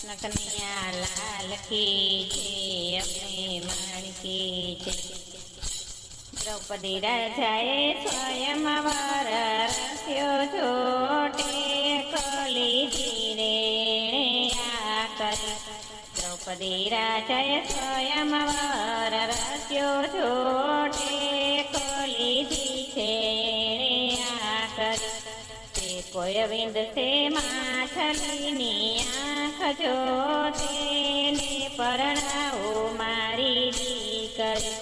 કૃષ્ણ કનૈયા લાલ કી જય અમને માણકી જય દ્રૌપદી રાજાએ સ્વયં વર રસ્યો જોટે કોલી આ કરી દ્રૌપદી રાજાએ સ્વયં વર રસ્યો જોટે કલી છે આ કરી તે કોઈ વિંદ છે માછલીની આંખ જો તેને પરણાવો મારી દીકરી.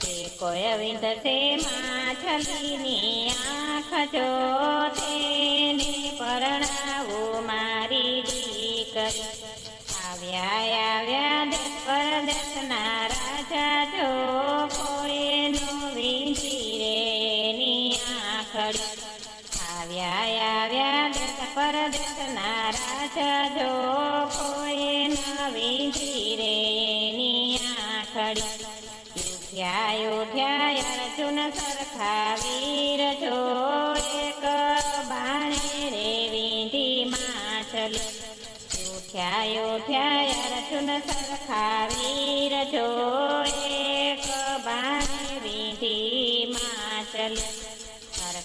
તે કોઈ છે માછલીની આંખ જો નવી ધીરે ની આખડી. ઉઠ્યા ઉઠ્યા અર્જુન સરખા વીર જો એક બાણે રે વિંધી માછલી. ઉઠ્યા ઉઠ્યા અર્જુન સરખા વીર જો એક બાણે વિંધી માછલી.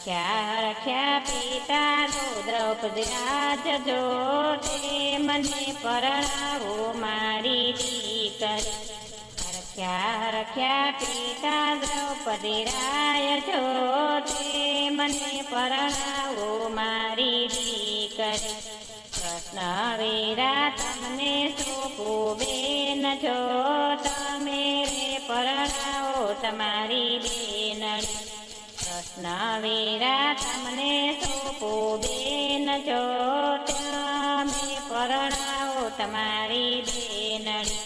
હરખ્યા રખ્યા પિતા નો દ્રૌપદી રાજ જો તે મને પરણાવો મારી દીકરી. રખ્યા રખ્યા પિતા દ્રૌપદી રાય જો તે મને પરણાવો મારી દીકરી. કૃષ્ણ વીરા તમને સોપો બેન જો વીરા તમને સોપો બેન જો તમે પરણાવો તમારી બેનડી.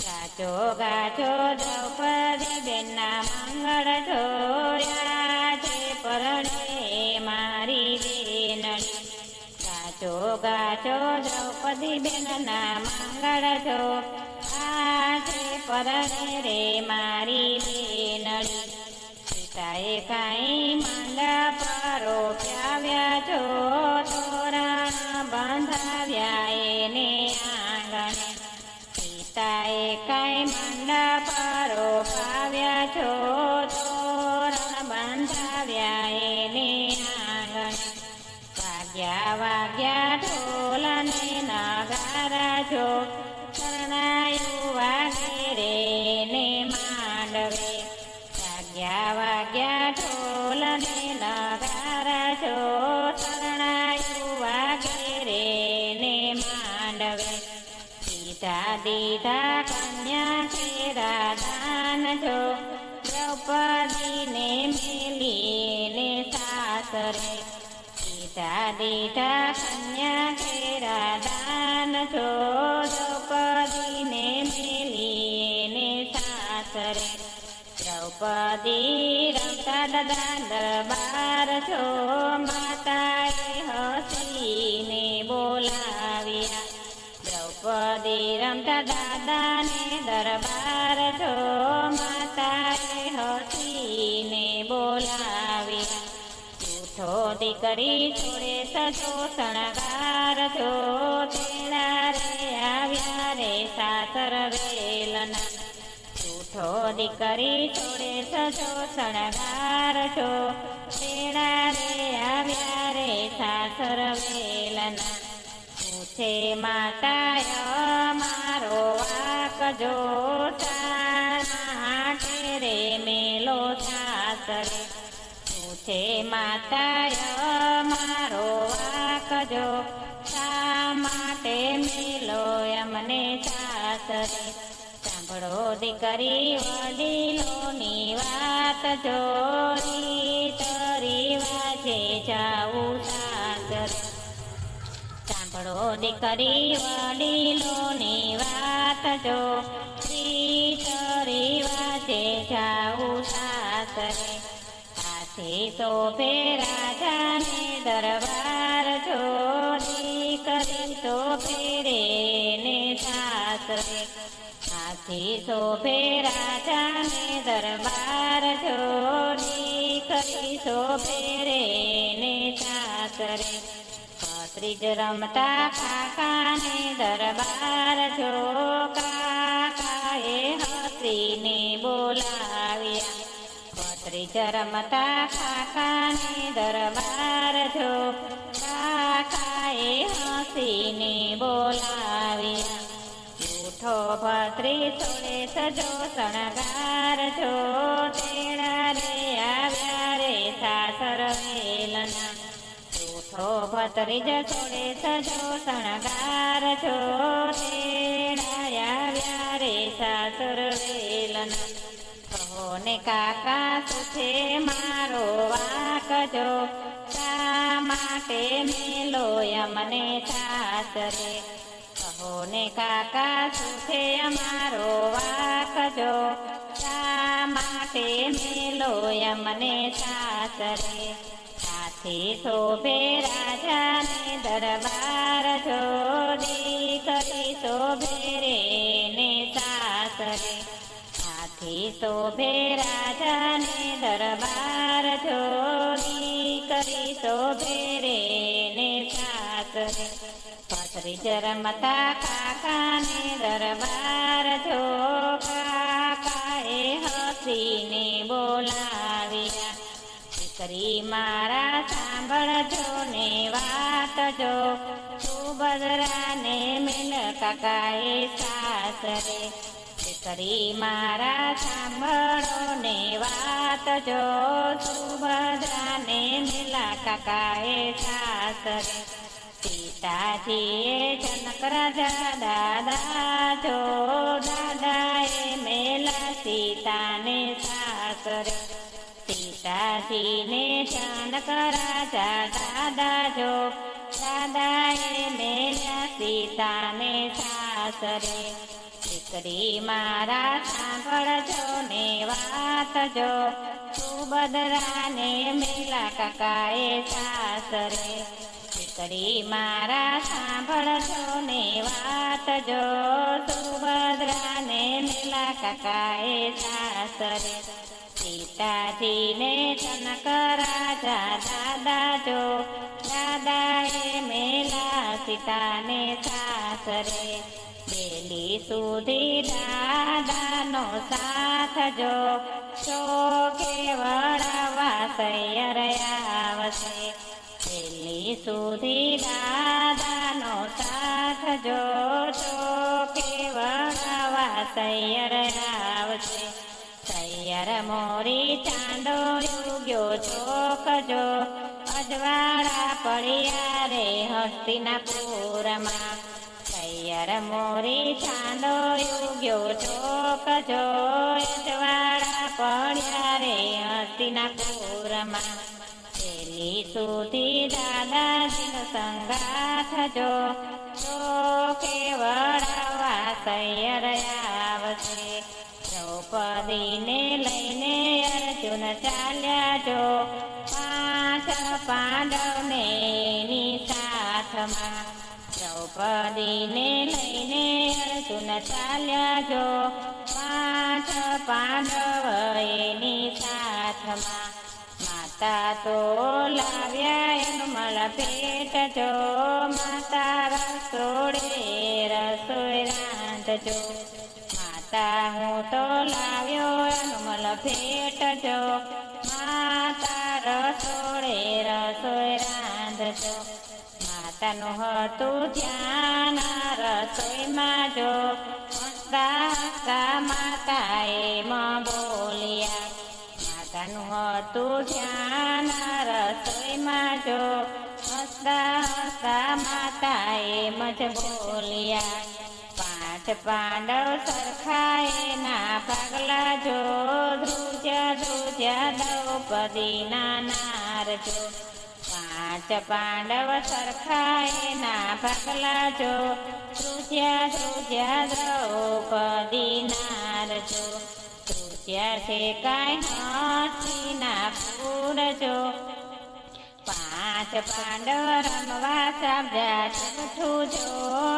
ગાજો ગાચો દ્રૌપદી બેનના મંગળ જોડ્યા છે પરણે મારી બેનડી. ગાજો ગાચો દ્રૌપદી બેનના મંગળ જો આજે પરણે રે મારી બેનડી. સીતાએ કાંઈ માંડા પારો પ્યાવ્યા જો તોરણ બાંધાવ્યા એને આંગણે. પિતાએ કાંઈ માંડા પારો પાવ્યા જો તોરા બાંધાવ્યા એને આંગણે. વાગ્યા વાગ્યા ઢોલાને નગારા જો દીધા કન્યા કેરા દાન જો દ્રૌપદીને મેલીને સાસરે દીધા દીધા કન્યા કેરા દાન જો દ્રૌપદીને મેલીને સાસરે દ્રૌપદી રમતા દાદા દરબાર છો માતાએ હસીને રમતા દાદાને દરબાર જો માતાએ હસીને બોલાવી. જૂઠો દીકરી છોડે સજો શણગાર જો તેના રે આવ્યા રે સાસર વેલના. જૂઠો દીકરી છોડે સજો શણગાર જો તેના રે આવ્યા રે સાસર વેલના. પૂછે માતા મારો વાક જો રે મેલો સાસરે છે માતા મારો વાક જો માટે મેલો અમને સાસરે સાંભળો દીકરી વડીલોની વાત, જો તરી વાજે જાઉં સાંભળો દીકરી વડીલોની વાત જો તરી વાજે જાઉં સાસરે હાથી શોભે રાજાને દરબાર જો દીકરી શોભે રે ને સાસરે. હાથી શોભે રાજાને દરબાર જો દીકરી શોભે રે ને સાસરે. ત્રીજ રમતા કાકાને દરબાર જો કાકાએ હસીને બોલાવ્યા ભત્રીજ રમતા કાકાને દરબાર જો કાકાએ હસીને બોલાવ્યા ઉઠો ભત્રી સોળે સજો શણગાર જો ઉઠો જ છોડે સજો, શણગાર છો તેડા આવ્યા રે સાસર વેલના. કહો ને કાકા, સુખે મારો વાકજો શા માટે મેલો અમને સાસરે કહો ને કાકા, સુખે અમારો વાકજો શા માટે મેલો અમને સાસરે હાથી શોભે રાજાને દરબાર જો દીકરી શોભે રે ને સાસરે હાથી શોભે રાજાને દરબાર જો દીકરી શોભે રે ને સાસરે પથરી જરમતા કાકાને દરબાર જો કાકાએ હસીને બોલાવ્યા દીકરી મારા સાંભળજો ને વાત જો. સુભદ્રાને મિલ કાકાએ સાસરે. કરી મારા સાંભળો ને વાત જો. સુભદ્રાને મેલા કાકાએ સાસરે. સીતાજીએ જનક રાજા દાદા જો. દાદાએ મેલા સીતાને સાસરે. સીતાજીને જનક રાજા દાદા જો દાદાએ મેલા સીતાને સાસરે. દીકરી મારા સાંભળજો ને વાત જો સુભદ્રાને મેલા કાકાએ સાસરે. દીકરી મારા સાંભળજો ને વાત જો સુભદ્રાને મેલા કાકાએ સાસરે. સીતાજીને જનક રાજા દાદા જો દાદાએ મેલા સીતાને સાસરે બેલી સુધી દાદાનો સાથ જો છો કેવડવા સૈયર આવશે. પેલી સુધી દાદાનો સાથ જો છો વડાવા સૈયર આવશે સૈયર મોરી ચાંદો યુગ્યો છોકજો અજવાળા પડ્યા રે હસ્તિનાપુરમાં. તૈયાર મોરી ચાંદો યુગ્યો છોકજો અજવાળા પડ્યા રે હસ્તિનાપુરમાં. પેલી સુધી દાદાજીનો સંગાથ જો તો કેવડાવા સૈયર આવશે દ્રૌપદીને લઈને અર્જુન ચાલ્યા જો પાંચ પાંડવને સાથમાં દ્રૌપદીને લઈને અર્જુન ચાલ્યા જો પાંચ પાંડવ એની સાથમાં માતા તો લાવ્યા એનમળ પેટ જો માતા રસોડે રસોઈ રાંધજો. માતા હું તો લાવ્યો એનમળ પેટ જો. માતા રસોડે રસોઈ રાંધજો. માતાનું હતું ધ્યાન રસોઈમાં જો. હસતા હસતા માતાએ માં બોલ્યા, માતાનું હતું ધ્યાન રસોઈમાં જો. હસતા હસતા એમ જ બોલ્યા પાંચ પાંડવ સરખાએ ના પગલા જો ધ્રુજ્યા ધ્રુજ દ્રૌપદીના નાર જો પાંચ પાંડવ સરખાએ ના પગલા જો ધ્રુજ્યા ધ્રુજ્યા દ્રૌપદી નાર જો છે કાંઈ હાથી ના પૂરજો પાંચ પાંડવ રમવા સાબ્યા છઠ્ઠું જો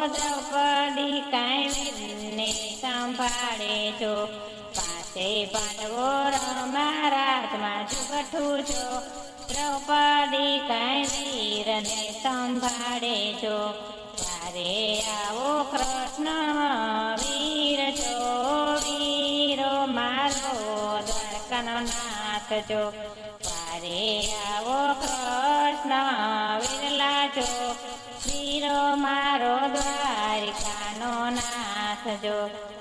દ્રૌપદી કાંઈ સંભાળે જો. પાસે પાંડવો રમા છઠ્ઠું જો. દ્રૌપદી કાંઈ વીરને સંભાળે જો. તારે આવો કૃષ્ણ વીર જો? વીરો મારો દ્વારકાનો નાથ જો. આવો કૃષ્ણ જો વીરો મારો દ્વારિકાનો નાથ જો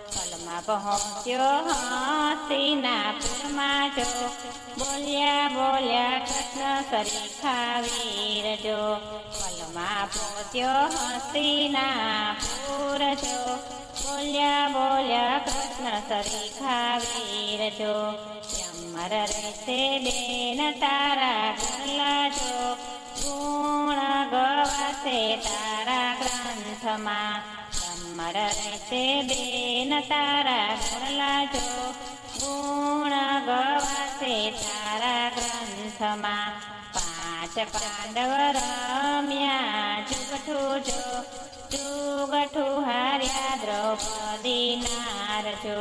પલમાં પહોંચ્યો હસીના પુરમાં જો, બોલ્યા બોલ્યા કૃષ્ણ સરીખા વીર જો પલમાં પહોંચ્યો હસીના પૂર જો, બોલ્યા બોલ્યા કૃષ્ણ સરીખા વીર જો અમર રહેશે બેન તારા ગણલા જો ગુણ ગવાશે તારા ગ્રંથમાં. અમર રહેશે બેન તારા ગણલા જો ગુણ ગવાશે તારા ગ્રંથમાં. પાંચ પાંડવ રમ્યા જુગઠું જો જુગઠું હાર્યા દ્રૌપદી નાર જો